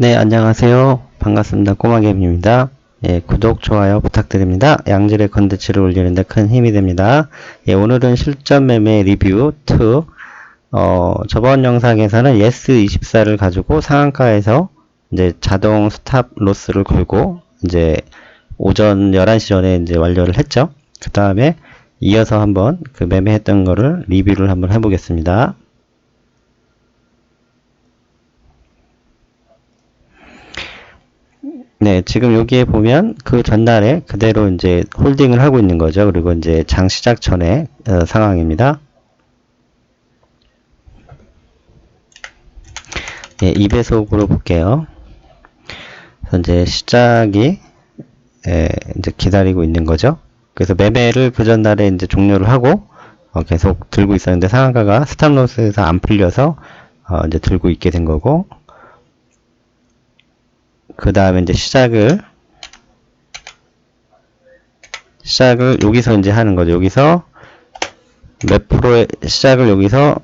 네, 안녕하세요. 반갑습니다. 꼬마개입니다. 예, 구독, 좋아요 부탁드립니다. 양질의 컨텐츠를 올리는데 큰 힘이 됩니다. 예, 오늘은 실전 매매 리뷰 2. 어, 저번 영상에서는 예스24를 가지고 상한가에서 이제 자동 스탑 로스를 걸고 이제 오전 11시 전에 이제 완료를 했죠. 그 다음에 이어서 한번 그 매매했던 거를 리뷰를 한번 해보겠습니다. 네, 지금 여기에 보면 그 전날에 그대로 이제 홀딩을 하고 있는 거죠. 그리고 이제 장 시작 전에 어, 상황입니다. 예, 2배속으로 볼게요. 이제 시작이 예, 이제 기다리고 있는 거죠. 그래서 매매를 그 전날에 이제 종료를 하고 어, 계속 들고 있었는데 상한가가 스탑로스에서 안 풀려서 어, 이제 들고 있게 된 거고 그 다음에 이제 시작을 시작을 여기서 이제 하는 거죠. 여기서 몇 프로의 시작을 여기서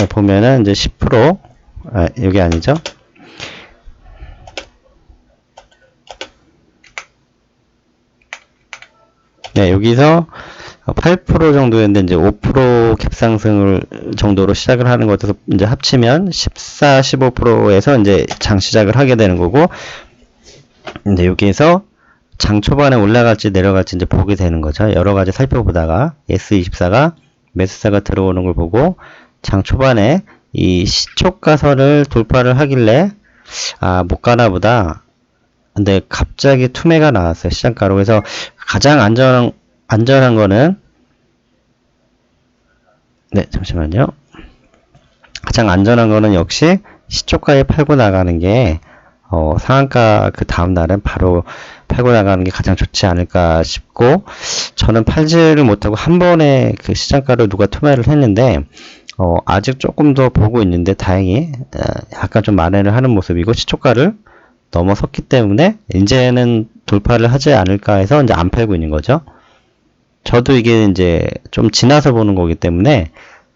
예, 보면은 이제 10% 아, 여기 아니죠? 네, 여기서 8% 정도였는데 이제 5% 갭상승을 정도로 시작을 하는 것에서 이제 합치면 14, 15%에서 이제 장 시작을 하게 되는 거고 이제 여기에서 장 초반에 올라갈지 내려갈지 이제 보게 되는 거죠. 여러 가지 살펴보다가 S24가 매수사가 들어오는 걸 보고 장 초반에 이 시초가선을 돌파를 하길래 아 못 가나 보다. 근데 갑자기 투매가 나왔어요. 시장가로. 그래서 가장 안전한 안전한 거는 네 잠시만요. 가장 안전한 거는 역시 시초가에 팔고 나가는 게 어, 상한가 그 다음 날은 바로 팔고 나가는 게 가장 좋지 않을까 싶고 저는 팔지를 못하고 한 번에 그 시장가로 누가 투매를 했는데 어, 아직 조금 더 보고 있는데 다행히 어, 약간 좀 만회를 하는 모습이고 시초가를 넘어섰기 때문에 이제는 돌파를 하지 않을까 해서 이제 안 팔고 있는 거죠. 저도 이게 이제 좀 지나서 보는 거기 때문에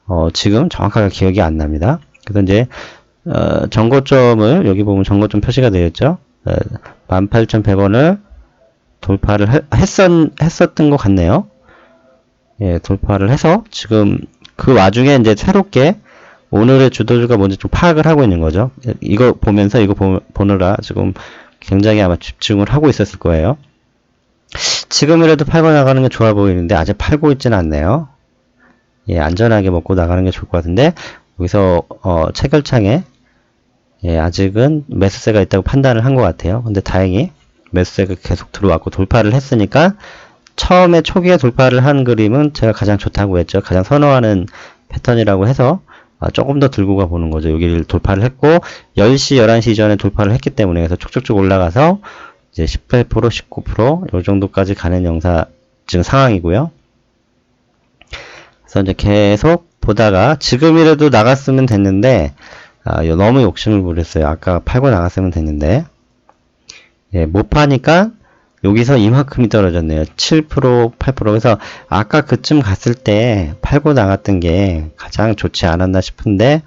어, 지금 정확하게 기억이 안 납니다. 그래서 이제 어, 정고점을 여기 보면 정고점 표시가 되어 있죠. 어, 18,100원을 돌파를 해- 했었, 했었던 것 같네요. 예, 돌파를 해서 지금 그 와중에 이제 새롭게 오늘의 주도주가 뭔지 좀 파악을 하고 있는 거죠. 이거 보면서 이거 보, 보느라 지금 굉장히 아마 집중을 하고 있었을 거예요. 지금이라도 팔고 나가는 게 좋아 보이는데 아직 팔고 있지는 않네요. 예, 안전하게 먹고 나가는 게 좋을 것 같은데 여기서 어, 체결창에 예, 아직은 매수세가 있다고 판단을 한 것 같아요. 근데 다행히 매수세가 계속 들어왔고 돌파를 했으니까 처음에 초기에 돌파를 한 그림은 제가 가장 좋다고 했죠. 가장 선호하는 패턴이라고 해서 아, 조금 더 들고 가 보는 거죠. 여기를 돌파를 했고 10시, 11시 전에 돌파를 했기 때문에 그래서 쭉쭉쭉 올라가서 이제 18%, 19%요 정도까지 가는 영상 지금 상황이고요. 그래서 이제 계속 보다가 지금이라도 나갔으면 됐는데 아, 요- 너무 욕심을 부렸어요. 아까 팔고 나갔으면 됐는데 예, 못 파니까 여기서 이만큼이 떨어졌네요. 7%, 8%. 그래서 아까 그쯤 갔을 때 팔고 나갔던 게 가장 좋지 않았나 싶은데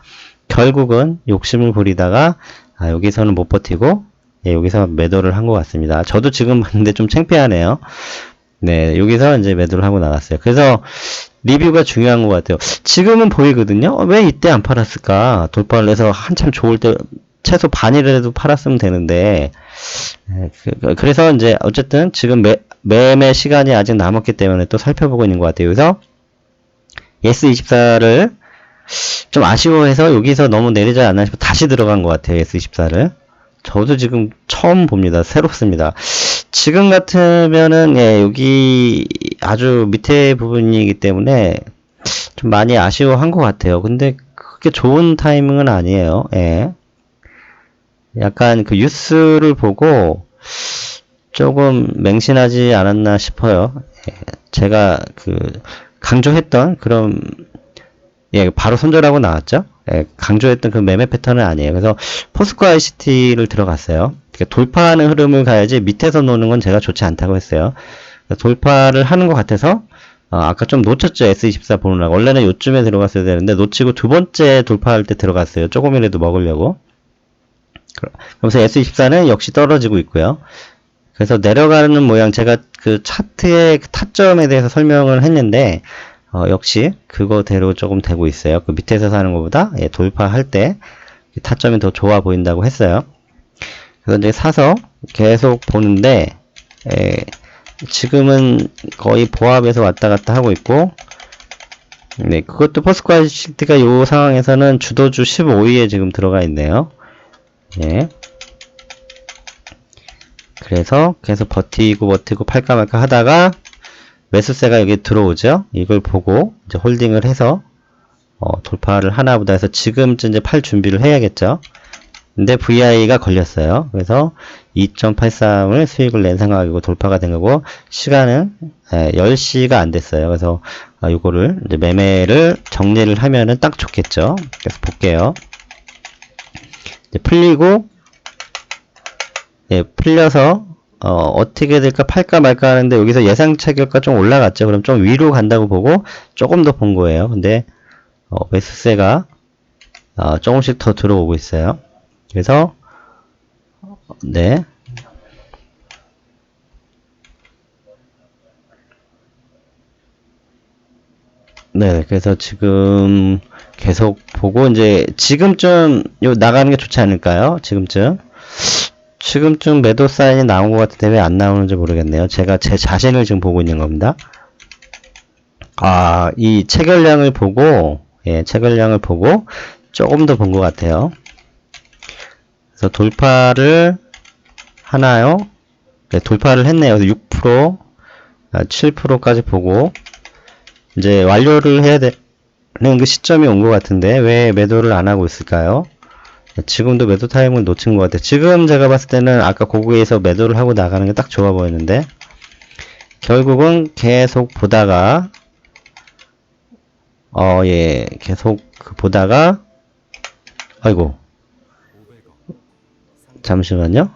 결국은 욕심을 부리다가 아, 여기서는 못 버티고 예, 여기서 매도를 한 것 같습니다. 저도 지금 봤는데 좀 창피하네요. 네, 여기서 이제 매도를 하고 나갔어요. 그래서 리뷰가 중요한 것 같아요. 지금은 보이거든요. 어, 왜 이때 안 팔았을까? 돌파를 해서 한참 좋을 때 최소 반이라도 팔았으면 되는데 네, 그, 래서 이제 어쨌든 지금 매, 매매 시간이 아직 남았기 때문에 또 살펴보고 있는 것 같아요. 그래서 S24를 좀 아쉬워해서 여기서 너무 내리지 않나 싶어 다시 들어간 것 같아요. S24를. 저도 지금 처음 봅니다. 새롭습니다. 지금 같으면은 예, 여기 아주 밑에 부분이기 때문에 좀 많이 아쉬워한 것 같아요. 근데 그게 좋은 타이밍은 아니에요. 예. 약간 그 뉴스를 보고 조금 맹신하지 않았나 싶어요. 예, 제가 그 강조했던 그런 예, 바로 손절하고 나왔죠. 예, 강조했던 그 매매 패턴은 아니에요. 그래서 포스코 ICT를 들어갔어요. 그러니까 돌파하는 흐름을 가야지 밑에서 노는 건 제가 좋지 않다고 했어요. 돌파를 하는 것 같아서 어, 아까 좀 놓쳤죠. S24 보느라고. 원래는 요쯤에 들어갔어야 되는데 놓치고 두 번째 돌파할 때 들어갔어요. 조금이라도 먹으려고. 그러면서 S24는 역시 떨어지고 있고요. 그래서 내려가는 모양 제가 그 차트의 그 타점에 대해서 설명을 했는데 어, 역시 그거대로 조금 되고 있어요. 그 밑에서 사는 것보다 예, 돌파할 때 타점이 더 좋아 보인다고 했어요. 그래서 이제 사서 계속 보는데 예, 지금은 거의 보합에서 왔다 갔다 하고 있고 네, 그것도 포스코 시티가 이 상황에서는 주도주 15위에 지금 들어가 있네요. 예. 그래서 계속 버티고 버티고 팔까 말까 하다가 매수세가 여기 들어오죠. 이걸 보고 이제 홀딩을 해서 어, 돌파를 하나 보다 해서 지금쯤 이제 팔 준비를 해야겠죠. 근데 VI가 걸렸어요. 그래서 2.83을 수익을 낸 상황이고 돌파가 된 거고 시간은 예, 10시가 안 됐어요. 그래서 아, 요거를 이제 매매를 정리를 하면은 딱 좋겠죠. 그래서 볼게요. 풀리고 예, 풀려서 어, 어떻게 될까 팔까 말까 하는데 여기서 예상 체결가 좀 올라갔죠. 그럼 좀 위로 간다고 보고 조금 더 본 거예요. 근데 어, 매수세가 어, 조금씩 더 들어오고 있어요. 그래서 네. 네, 그래서 지금 계속 보고 이제 지금쯤 요 나가는 게 좋지 않을까요? 지금쯤 지금쯤 매도 사인이 나온 것 같은데 왜 안 나오는지 모르겠네요. 제가 제 자신을 지금 보고 있는 겁니다. 아, 이 체결량을 보고 예, 체결량을 보고 조금 더 본 것 같아요. 그래서 돌파를 하나요? 네, 돌파를 했네요. 그래서 6%, 아, 7%까지 보고 이제 완료를 해야 되는 그 시점이 온 것 같은데 왜 매도를 안 하고 있을까요? 지금도 매도 타임을 놓친 것 같아요. 지금 제가 봤을 때는 아까 고구에서 매도를 하고 나가는 게 딱 좋아 보였는데 결국은 계속 보다가 어, 예, 계속 그 보다가 아이고 잠시만요.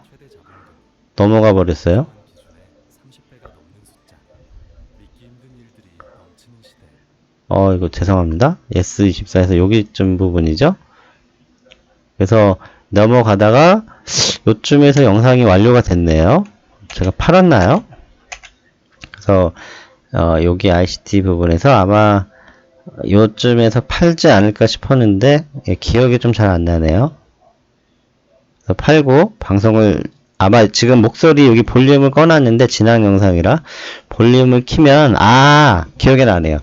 넘어가 버렸어요. 어, 이거 죄송합니다. S24에서 여기쯤 부분이죠. 그래서 넘어가다가 요쯤에서 영상이 완료가 됐네요. 제가 팔았나요? 그래서 어, 여기 ICT 부분에서 아마 요쯤에서 팔지 않을까 싶었는데 예, 기억이 좀 잘 안 나네요. 그래서 팔고 방송을 아마 지금 목소리 여기 볼륨을 꺼놨는데 지난 영상이라 볼륨을 키면 아 기억이 나네요.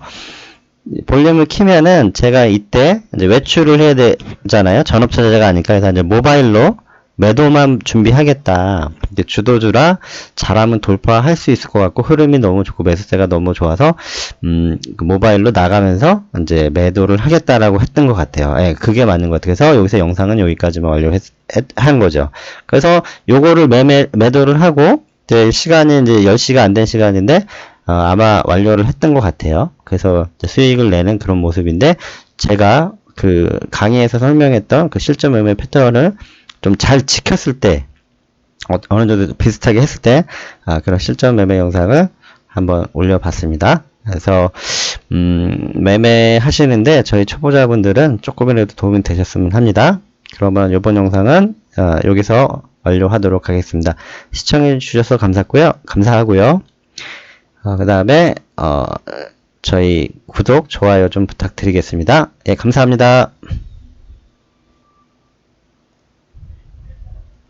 볼륨을 키면은 제가 이때 외출을 해야 되잖아요. 전업자제가 아니까 그래서 이제 모바일로 매도만 준비하겠다. 이제 주도주라 잘하면 돌파할 수 있을 것 같고 흐름이 너무 좋고 매수세가 너무 좋아서 음, 그 모바일로 나가면서 이제 매도를 하겠다라고 했던 것 같아요. 예, 그게 맞는 것 같아요. 그래서 여기서 영상은 여기까지만 완료한 거죠. 그래서 요거를 매매 매도를 하고 이제 시간이 이제 10시가 안 된 시간인데 어, 아마 완료를 했던 것 같아요. 그래서 수익을 내는 그런 모습인데 제가 그 강의에서 설명했던 그 실전 매매 패턴을 좀 잘 지켰을 때 어, 어느 정도 비슷하게 했을 때 아, 그런 실전 매매 영상을 한번 올려봤습니다. 그래서 음, 매매 하시는데 저희 초보자분들은 조금이라도 도움이 되셨으면 합니다. 그러면 이번 영상은 어, 여기서 완료하도록 하겠습니다. 시청해 주셔서 감사고요. 감사하고요. 어, 그 다음에 어, 저희 구독, 좋아요 좀 부탁드리겠습니다. 예, 감사합니다.